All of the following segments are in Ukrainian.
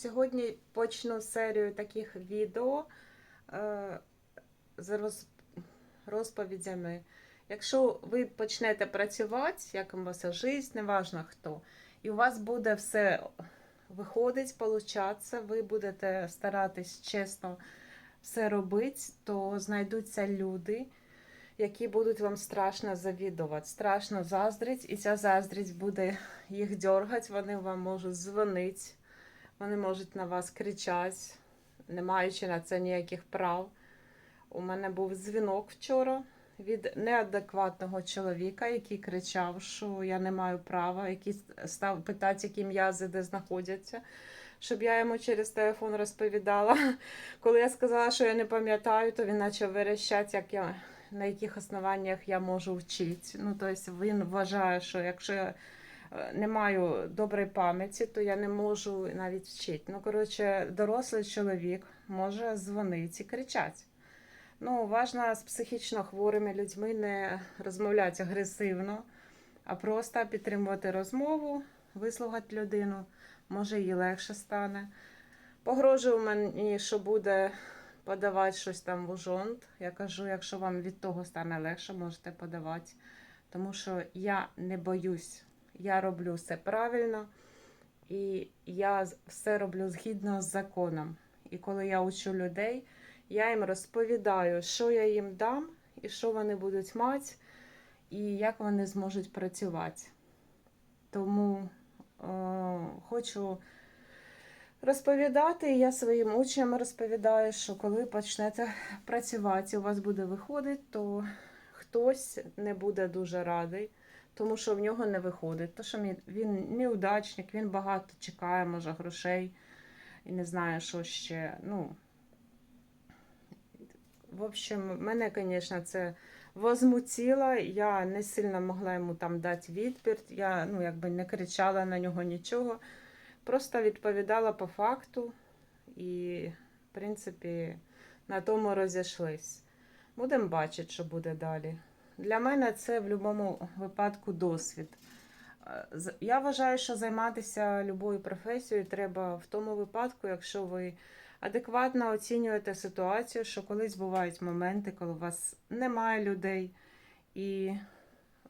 Сьогодні почну серію таких відео е, з роз, розповідями. Якщо ви почнете працювати як масажист, неважно хто, і у вас буде все виходить, получатися, ви будете старатись чесно все робити, то знайдуться люди, які будуть вам страшно завідувати, страшно заздрить, і ця заздрість буде їх дергати, вони вам можуть дзвонити, вони можуть на вас кричати, не маючи на це ніяких прав. У мене був дзвінок вчора від неадекватного чоловіка, який кричав, що я не маю права, який став питати, які м'язи де знаходяться, щоб я йому через телефон розповідала. Коли я сказала, що я не пам'ятаю, то він почав верещати, як я, на яких основаннях я можу вчити. Ну, тобто він вважає, що якщо я не маю доброї пам'яті, то я не можу навіть вчити. Ну, коротше, дорослий чоловік може дзвонити і кричати. Ну, важно з психічно хворими людьми не розмовляти агресивно, а просто підтримувати розмову, вислухати людину, може їй легше стане. Погрожує мені, що буде подавати щось там в ужонт. Я кажу, якщо вам від того стане легше, можете подавати. Тому що я не боюсь, я роблю все правильно і я все роблю згідно з законом. І коли я учу людей, я їм розповідаю, що я їм дам, і що вони будуть мати, і як вони зможуть працювати. Тому е, хочу розповідати, я своїм учням розповідаю, що коли почнете працювати, у вас буде виходити, то хтось не буде дуже радий, тому що в нього не виходить. То, що він, неудачник, він багато чекає, може, грошей і не знаю, що ще. Ну, в общем, мене, звісно, це возмутило. Я не сильно могла йому там дати відповідь. Я ну, якби не кричала на нього нічого. Просто відповідала по факту і, в принципі, на тому розійшлись. Будемо бачити, що буде далі. Для мене це в будь-якому випадку досвід. Е, Я вважаю, що займатися любою професією треба в тому випадку, якщо ви адекватно оцінюєте ситуацію, що колись бувають моменти, коли у вас немає людей, і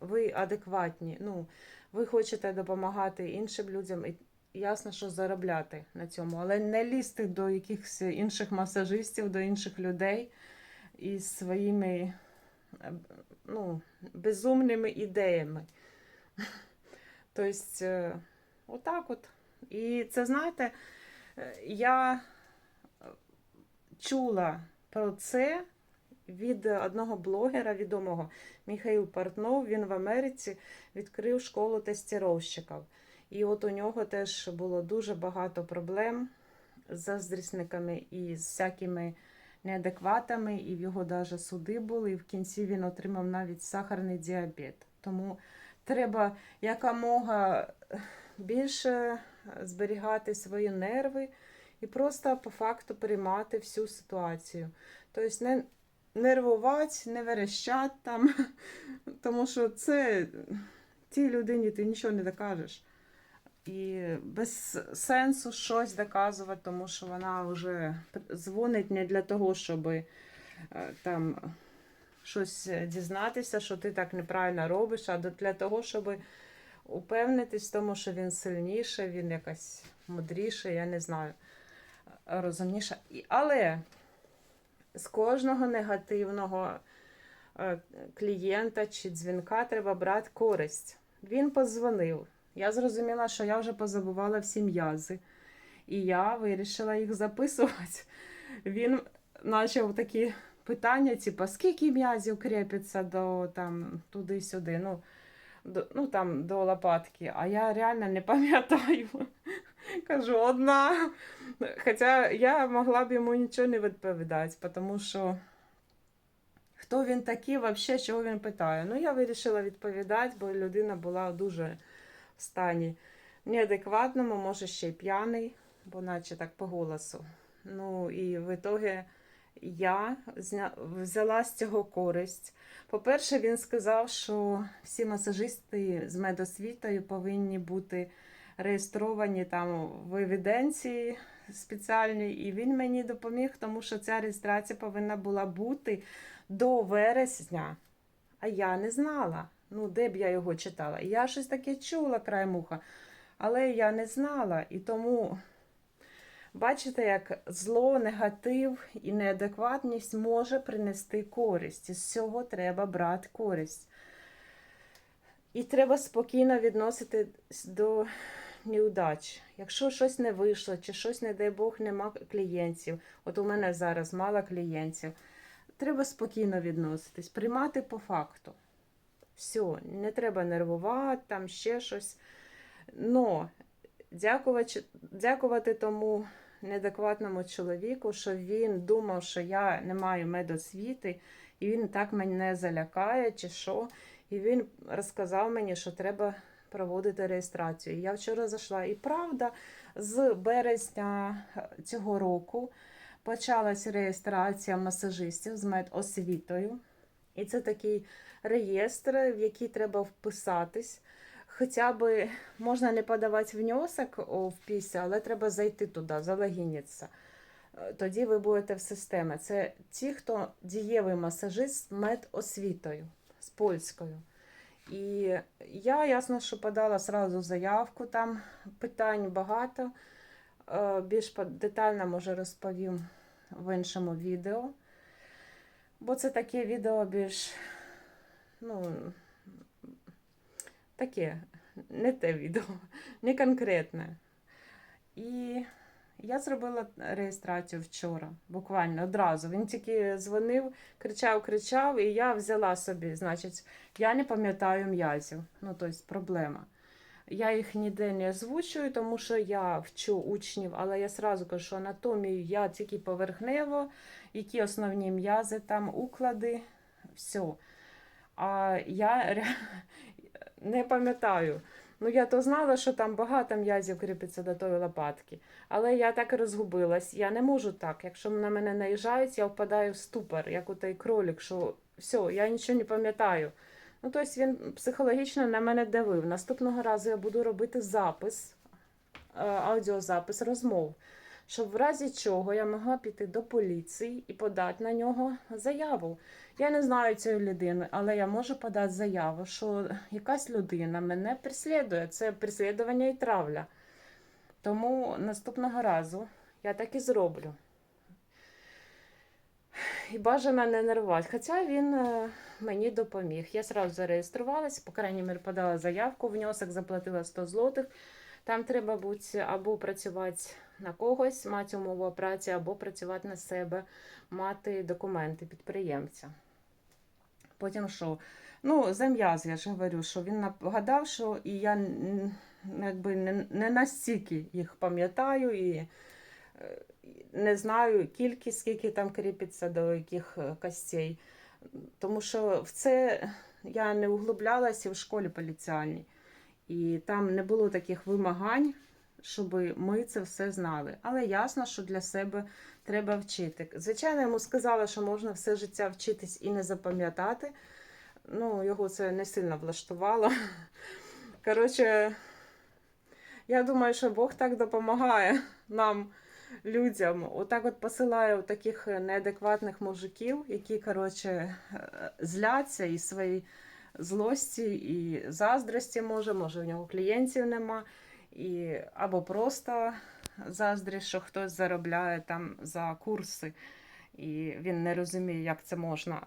ви адекватні. Ну, ви хочете допомагати іншим людям, і ясно, що заробляти на цьому, але не лізти до якихось інших масажистів, до інших людей із своїми ну, безумними ідеями. Тобто, е, отак от. І це, знаєте, е, я чула про це від одного блогера відомого Міхаїл Портнов. Він в Америці відкрив школу тестіровщиків. І от у нього теж було дуже багато проблем з заздрісниками і з всякими неадекватами, і в його навіть суди були, і в кінці він отримав навіть сахарний діабет. Тому треба якомога більше зберігати свої нерви і просто по факту приймати всю ситуацію. Тобто не нервувати, не верещати там, тому що це цій людині ти нічого не докажеш. І без сенсу щось доказувати, тому що вона вже дзвонить не для того, щоб е, там щось дізнатися, що ти так неправильно робиш, а для того, щоб упевнитись в тому, що він сильніше, він якась мудріше, я не знаю, розумніше. Але з кожного негативного е, клієнта чи дзвінка треба брати користь. Він подзвонив. Я зрозуміла, що я вже позабувала всі м'язи. І я вирішила їх записувати. Він почав такі питання, типу, скільки м'язів крепиться до там туди-сюди, ну, до, ну там до лопатки. А я реально не пам'ятаю. Кажу, одна. Хоча я могла б йому нічого не відповідати, тому що хто він такий, взагалі, чого він питає. Ну, я вирішила відповідати, бо людина була дуже стані неадекватному, може ще й п'яний, бо наче так по голосу. Ну і в ітогі я взяла з цього користь. По-перше, він сказав, що всі масажисти з медосвітою повинні бути реєстровані там в евіденції спеціальний, і він мені допоміг, тому що ця реєстрація повинна була бути до вересня. А я не знала. Ну, де б я його читала? Я щось таке чула край муха, але я не знала. І тому бачите, як зло, негатив і неадекватність може принести користь. Із цього треба брати користь. І треба спокійно відноситись до неудач. Якщо щось не вийшло, чи щось, не дай Бог, нема клієнтів. От у мене зараз мало клієнтів. Треба спокійно відноситись, приймати по факту. Все, не треба нервувати, там ще щось. Но дякувати, дякувати тому неадекватному чоловіку, що він думав, що я не маю медосвіти, і він так мене залякає, чи що. І він розказав мені, що треба проводити реєстрацію. Я вчора зайшла. І правда, з березня цього року почалась реєстрація масажистів з медосвітою. І це такий реєстр, в який треба вписатись. Хоча б можна не подавати внесок в після, але треба зайти туди, залогінитися. Е, Тоді ви будете в системі. Це ті, хто дієвий масажист з медосвітою, з польською. І я ясно, що подала сразу заявку, там питань багато. Е, Більш детально може розповім в іншому відео. Бо це таке відео більш, ну, таке, не те відео, не конкретне. І я зробила реєстрацію вчора, буквально одразу. Він тільки дзвонив, кричав, кричав, і я взяла собі, значить, я не пам'ятаю м'язів. Ну, тобто проблема. Я їх ніде не озвучую, тому що я вчу учнів, але я сразу кажу, що анатомію я тільки поверхнево, які основні м'язи, там уклади, все. А я не пам'ятаю. Ну, я то знала, що там багато м'язів кріпиться до тої лопатки. Але я так і розгубилась. Я не можу так. Якщо на мене наїжджають, я впадаю в ступор, як у той кролик, що все, я нічого не пам'ятаю. Ну, тобто він психологічно на мене давив. Наступного разу я буду робити запис, е, аудіозапис розмов, щоб в разі чого я могла піти до поліції і подати на нього заяву. Я не знаю цієї людини, але я можу подати заяву, що якась людина мене переслідує. Це переслідування і травля. Тому наступного разу я так і зроблю. І бажано не нервувати. Хоча він е, мені допоміг. Я сразу зареєструвалася, по крайній мірі подала заявку, внесок заплатила 100 злотих. Там треба бути або працювати на когось, мати умову праці, або працювати на себе, мати документи підприємця. Потім що? Ну, за м'яз, я ж говорю, що він нагадав, що і я якби не, не настільки їх пам'ятаю і е, не знаю кількість, скільки там кріпиться до яких е, костей. Тому що в це я не углублялася в школі поліціальній. І там не було таких вимагань, щоб ми це все знали. Але ясно, що для себе треба вчити. Звичайно, йому сказала, що можна все життя вчитись і не запам'ятати. Ну, його це не сильно влаштувало. Коротше, я думаю, що Бог так допомагає нам, людям. Отак от посилає таких неадекватних мужиків, які, коротше, е, зляться і свої злості і заздрості може, може, в нього клієнтів нема. І, або просто заздрість, що хтось заробляє там за курси, і він не розуміє, як це можна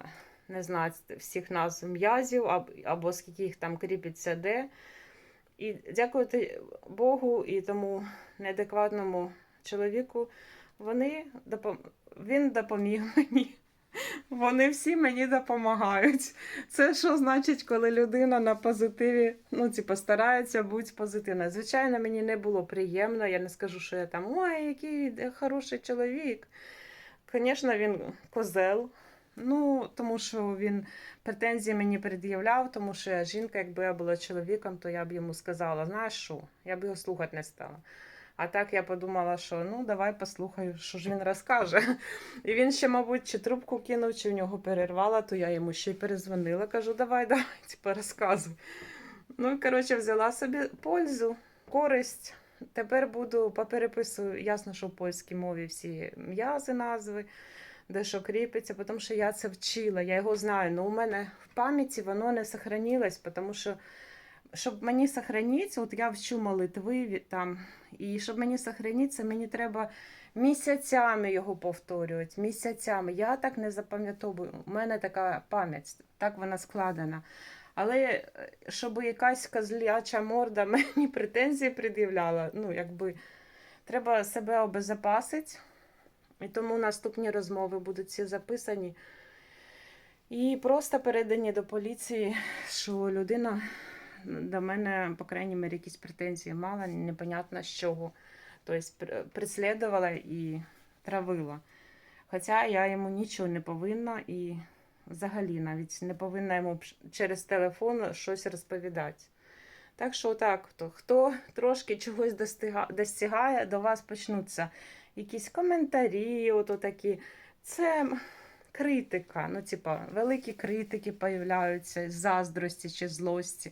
не знати всіх назв м'язів, або скільки їх там кріпиться де. І дякувати Богу і тому неадекватному чоловіку, вони допом... він допоміг мені. Вони всі мені допомагають. Це що значить, коли людина на позитиві, ну, типу, старається бути позитивною. Звичайно, мені не було приємно. Я не скажу, що я там ой, який хороший чоловік. Звісно, він козел. Ну, тому що він претензії мені пред'являв, тому що я жінка, якби я була чоловіком, то я б йому сказала, знаєш що, я б його слухати не стала. А так я подумала, що ну давай послухаю, що ж він розкаже. І він ще, мабуть, чи трубку кинув, чи в нього перервала, то я йому ще й перезвонила. Кажу, давай, давай, типу, розказуй. Ну, коротше, взяла собі пользу, користь тепер буду по перепису, ясно, що в польській мові всі м'язи, назви, де що кріпиться, тому що я це вчила, я його знаю. але у мене в пам'яті воно не сохранилось, тому що щоб мені сохранитися, от я вчу молитви там, і щоб мені сохранитися, мені треба місяцями його повторювати. Місяцями. Я так не запам'ятовую. У мене така пам'ять, так вона складена. Але е, щоб якась козляча морда мені претензії пред'являла, ну, якби треба себе обезопасити. І тому наступні розмови будуть всі записані. І просто передані до поліції, що людина до мене, по крайній мірі, якісь претензії мала, непонятно з чого. Тобто преслідувала і травила. Хоча я йому нічого не повинна і взагалі навіть не повинна йому через телефон щось розповідати. Так що так, хто, хто трошки чогось достига, достигає, до вас почнуться якісь коментарі, ото такі. Це критика. Ну, типа, великі критики появляються, заздрості чи злості.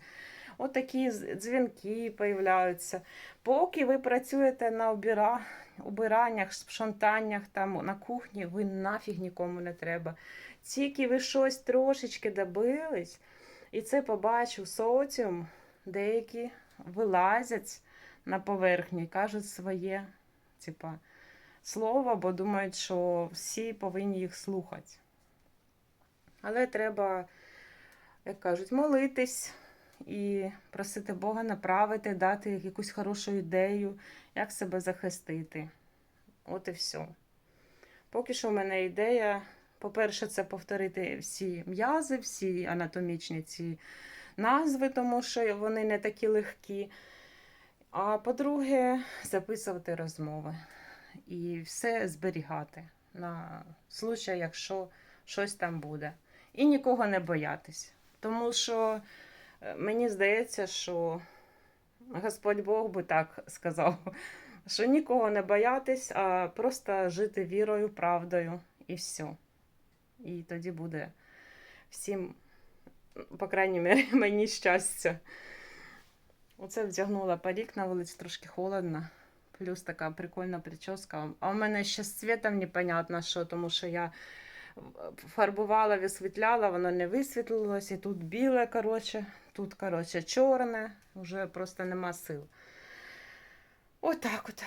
Отакі дзвінки появляються. Поки ви працюєте на обіра... убираннях, шантаннях, там на кухні, ви нафіг нікому не треба. Тільки ви щось трошечки добились, і це побачив соціум, деякі вилазять на поверхню і кажуть своє, типа, слово, бо думають, що всі повинні їх слухати. Але треба, як кажуть, молитись і просити Бога направити, дати якусь хорошу ідею, як себе захистити. От і все. Поки що в мене ідея, по-перше, це повторити всі м'язи, всі анатомічні ці назви, тому що вони не такі легкі. А по-друге, записувати розмови і все зберігати на случай, якщо щось там буде. І нікого не боятись. Тому що мені здається, що Господь Бог би так сказав, що нікого не боятись, а просто жити вірою, правдою і все. І тоді буде всім, по крайній мірі, мені щастя. Оце вдягнула парік на вулиці, трошки холодно. Плюс така прикольна прическа. А у мене ще з цвітом непонятно що, тому що я фарбувала, висвітляла, воно не висвітлилось. І тут біле, коротше, тут, коротше, чорне. Вже просто нема сил. Отак от.